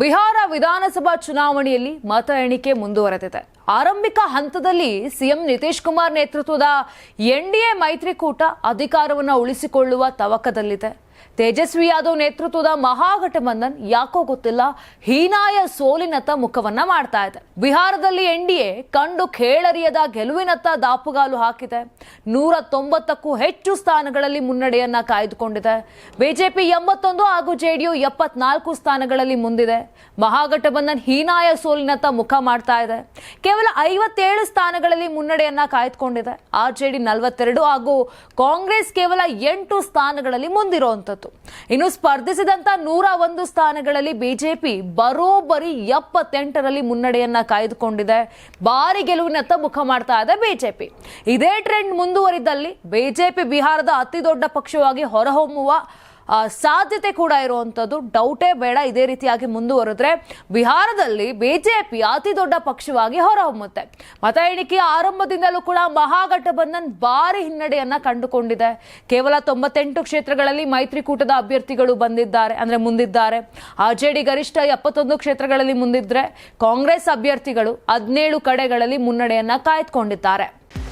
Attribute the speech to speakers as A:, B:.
A: ಬಿಹಾರ ವಿಧಾನಸಭಾ ಚುನಾವಣೆಯಲ್ಲಿ ಮತ ಎಣಿಕೆ ಮುಂದುವರೆದಿದೆ. ಆರಂಭಿಕ ಹಂತದಲ್ಲಿ ಸಿಎಂ ನಿತೀಶ್ ಕುಮಾರ್ ನೇತೃತ್ವದ ಎನ್ಡಿಎ ಮೈತ್ರಿಕೂಟ ಅಧಿಕಾರವನ್ನು ಉಳಿಸಿಕೊಳ್ಳುವ ತವಕದಲ್ಲಿದೆ. ತೇಜಸ್ವಿ ಯಾದವ್ ನೇತೃತ್ವದ ಮಹಾಗಠಬಂಧನ್ ಯಾಕೋ ಗೊತ್ತಿಲ್ಲ, ಹೀನಾಯ ಸೋಲಿನತ್ತ ಮುಖವನ್ನ ಮಾಡ್ತಾ ಇದೆ. ಬಿಹಾರದಲ್ಲಿ ಎನ್ಡಿಎ ಕಂಡು ಕೇಳರಿಯದ ಗೆಲುವಿನತ್ತ ದಾಪುಗಾಲು ಹಾಕಿದೆ. ನೂರ ತೊಂಬತ್ತಕ್ಕೂ ಹೆಚ್ಚು ಸ್ಥಾನಗಳಲ್ಲಿ ಮುನ್ನಡೆಯನ್ನ ಕಾಯ್ದುಕೊಂಡಿದೆ. ಬಿಜೆಪಿ ಎಂಬತ್ತೊಂದು ಹಾಗೂ ಜೆಡಿಯು ಎಪ್ಪತ್ನಾಲ್ಕು ಸ್ಥಾನಗಳಲ್ಲಿ ಮುಂದಿದೆ. ಮಹಾಗಠಬಂಧನ್ ಹೀನಾಯ ಸೋಲಿನತ್ತ ಮುಖ ಮಾಡ್ತಾ ಇದೆ. ಕೇವಲ ಐವತ್ತೇಳು ಸ್ಥಾನಗಳಲ್ಲಿ ಮುನ್ನಡೆಯನ್ನ ಕಾಯ್ದುಕೊಂಡಿದೆ. ಆರ್ಜೆಡಿ ನಲವತ್ತೆರಡು ಹಾಗೂ ಕಾಂಗ್ರೆಸ್ ಕೇವಲ ಎಂಟು ಸ್ಥಾನಗಳಲ್ಲಿ ಇನ್ನು ಸ್ಪರ್ಧಿಸಿದಂತ ನೂರ ಒಂದು ಸ್ಥಾನಗಳಲ್ಲಿ ಬಿಜೆಪಿ ಬರೋಬ್ಬರಿ ಎಪ್ಪತ್ತೆಂಟರಲ್ಲಿ ಮುನ್ನಡೆಯನ್ನ ಕಾಯ್ದುಕೊಂಡಿದೆ. ಭಾರಿ ಗೆಲುವಿನತ್ತ ಮುಖ ಮಾಡ್ತಾ ಇದೆ ಬಿಜೆಪಿ. ಇದೇ ಟ್ರೆಂಡ್ ಮುಂದುವರಿದಲ್ಲಿ ಬಿಜೆಪಿ ಬಿಹಾರದ ಅತಿ ದೊಡ್ಡ ಪಕ್ಷವಾಗಿ ಹೊರಹೊಮ್ಮುವ ಸಾಧ್ಯತೆ ಕೂಡ ಇರುವಂಥದ್ದು ಡೌಟೇ ಬೇಡ, ಇದೇ ರೀತಿಯಾಗಿ ಮುಂದುವರೆದ್ರೆ ಬಿಹಾರದಲ್ಲಿ ಬಿಜೆಪಿ ಅತಿ ದೊಡ್ಡ ಪಕ್ಷವಾಗಿ ಹೊರಹೊಮ್ಮುತ್ತೆ. ಮತ ಎಣಿಕೆಯ ಆರಂಭದಿಂದಲೂ ಕೂಡ ಮಹಾಗಠಬಂಧನ್ ಭಾರಿ ಹಿನ್ನಡೆಯನ್ನ ಕಂಡುಕೊಂಡಿದೆ. ಕೇವಲ ತೊಂಬತ್ತೆಂಟು ಕ್ಷೇತ್ರಗಳಲ್ಲಿ ಮೈತ್ರಿಕೂಟದ ಅಭ್ಯರ್ಥಿಗಳು ಬಂದಿದ್ದಾರೆ, ಅಂದ್ರೆ ಮುಂದಿದ್ದಾರೆ. ಆರ್ಜೆಡಿ ಗರಿಷ್ಠ ಎಪ್ಪತ್ತೊಂದು ಕ್ಷೇತ್ರಗಳಲ್ಲಿ ಮುಂದಿದ್ರೆ ಕಾಂಗ್ರೆಸ್ ಅಭ್ಯರ್ಥಿಗಳು ಹದಿನೇಳು ಕಡೆಗಳಲ್ಲಿ ಮುನ್ನಡೆಯನ್ನ ಕಾಯ್ದುಕೊಂಡಿದ್ದಾರೆ.